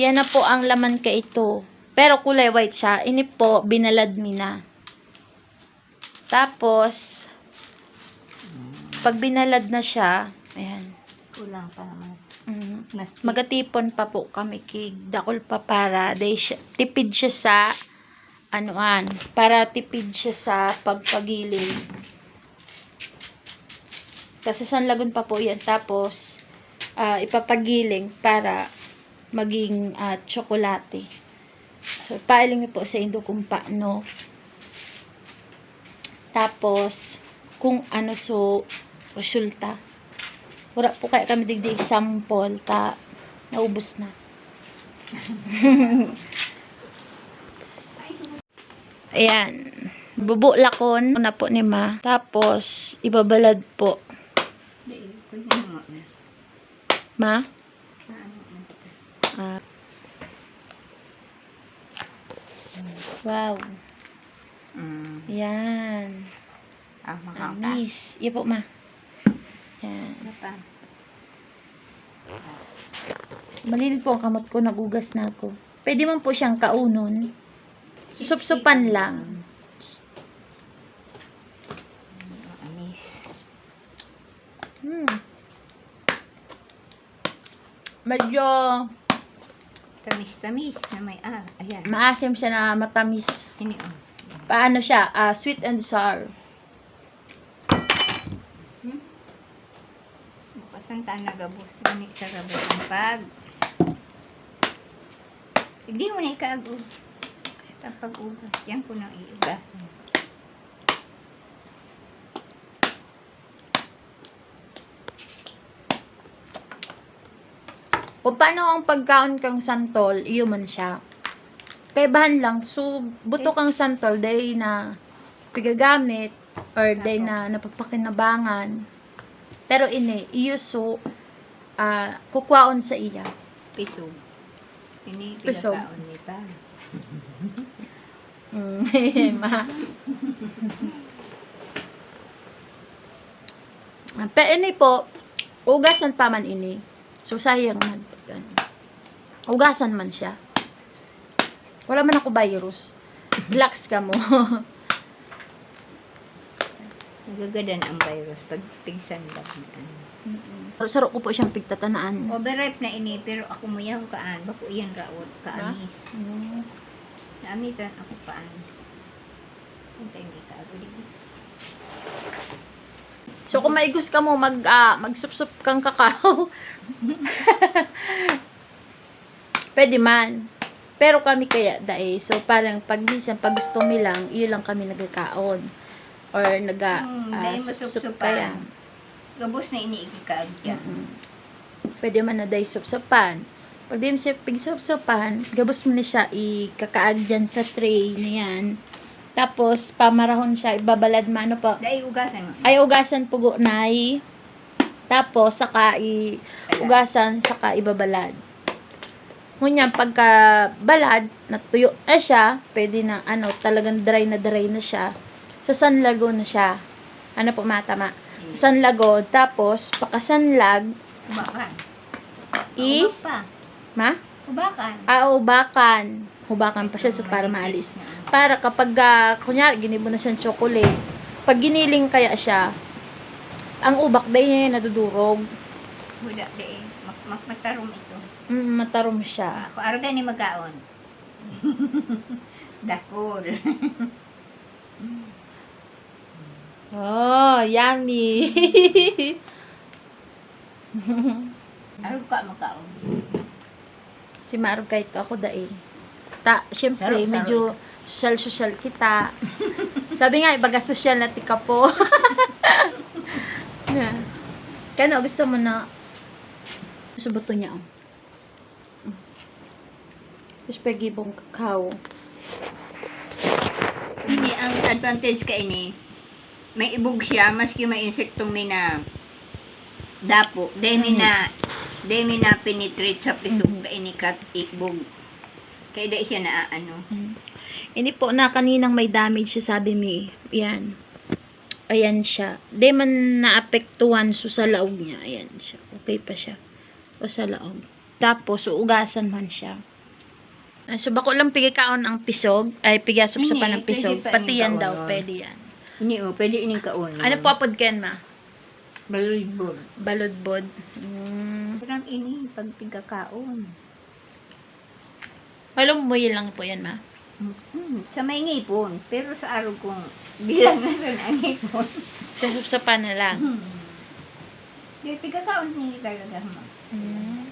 Yan na po ang laman ka ito. Pero kulay white siya. Ini po, binalad mi na. Tapos, pag binalad na siya, ayan. Kulang pa naman. Mm, Mas magatipon pa po kami kay dakol pa para day siya, tipid siya sa anuan para tipid siya sa pagpagiling kasi sanlagon pa po yan tapos ah, ipapagiling para maging ah, tsokolate so pailing po sa indo kung paano tapos kung ano so resulta wala po kaya kami digdig sample ta naubos na. Ayan. Bubulakon na po ni ma. Tapos, ibabalad po. Na. Ma? Ah. Wow. Mm. Ayan. Ah, makaka. Amis. Iya po, ma. Ayan. Ano pa? Malilit po ang kamot ko. Nagugas na ako. Pwede man po siyang kaunon. Susupsupan lang. Anis. Hmm. Medyo Tamis-tamis na may ah. Ayan. maasim siya na matamis. Ini oh. Paano siya? Ah, sweet and sour. Pasan ta nagabos gani sa gabos ang pag. Hindi mo na ikaagod. Tapag ugas. Yan ko nang iugas. Kung paano ang pagkaon kang santol, iyo man siya. Kaibahan lang, so, buto kang santol, day na pigagamit, or day na napapakinabangan. Pero ini, iyo so, ah, kukwaon sa iya. Piso. Ini pinakaon ni pa. Mm, ma. Pero ini po, ugasan pa man ini. So, sayang man. Ganun. Ugasan man siya. Wala man ako virus. Relax ka mo. Nagagadan ang virus pag pigsan lang. Pero saro ko po siyang pigtatanaan. Overripe na ini pero ako mo yaw kaan. Bako iyan kaot. Kaamis. Mm. Naamitan ako paan. Hintay ni ka. So, kung maigos ka mo, mag, ah, magsupsup kang kakao. Pwede man. Pero kami kaya dae. So, parang pag minsan, pag gusto mi lang, iyo lang kami nagkakaon. Or naga, Hmm, ah, dahil sup-sup kaya. Gabos na ini ikikaag siya. Mm-mm. Pwede man na dahi supsupan. Pag di mo siya pigsupsupan, gabos mo na siya ikakaag dyan sa tray niyan. Tapos, pamarahon siya, ibabalad man, ano po, Dahil ugasan mo. ay ugasan pugo nay tapos saka i ugasan saka ibabalad. Ngunyan pagka balad natuyo na siya. Pwede na ano talagang dry na dry na siya. Sa sanlago na siya. Ano po matama? Sa sanlago tapos pakasanlag Ubakan. i Ubak pa. ma Ubakan. ah ubakan hubakan pa siya so para maalis para kapag uh, kunyari ginibo na siyang chocolate pag giniling kaya siya ang ubak day niya nadudurog Buda de. Mak makmatarom ito. mm, matarom siya Ako araw ni magkaon. Dakol. oh yummy Araw ka magkaon. Si Marog kahit ako dahil ta syempre Sarap, medyo social social kita sabi nga ibaga social na tika po yeah. kano gusto mo na gusto buto niya oh. Mm. Tapos pagibong kakao Ini ang advantage ka ini. May ibog siya maski may insektong may na dapo. Demi Mhm. na demi na penetrate sa pisog Mhm. ka ini kat ibog. Kaya da siya na ano. Mm. Ini po na kaninang may damage siya sabi mi. Yan. Ayan siya. Di man naapektuhan so sa laog niya. Ayan siya. Okay pa siya. O sa laog. Tapos, uugasan man siya. Ah, So, bako lang pigikaon ang pisog, ay pigasok sa Hindi, panang pisog. pa Pati yan daw, pwede yan. Ini o, pwede ining kaon. Ano po apod ken ma? Balibod. Baludbod. Mm. Parang ini, pag pigkakaon. Halong mo lang po yan ma. Hmm, sa may ngipon. Pero sa araw kong bilang na rin ang ngipon. Sa supsapa na lang. Hmm. Di, pigkakaon hindi talaga mo. Mm.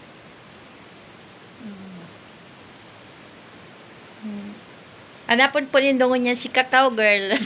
Hmm. Mm. Anapon po nindungon niya si Kakao Girl.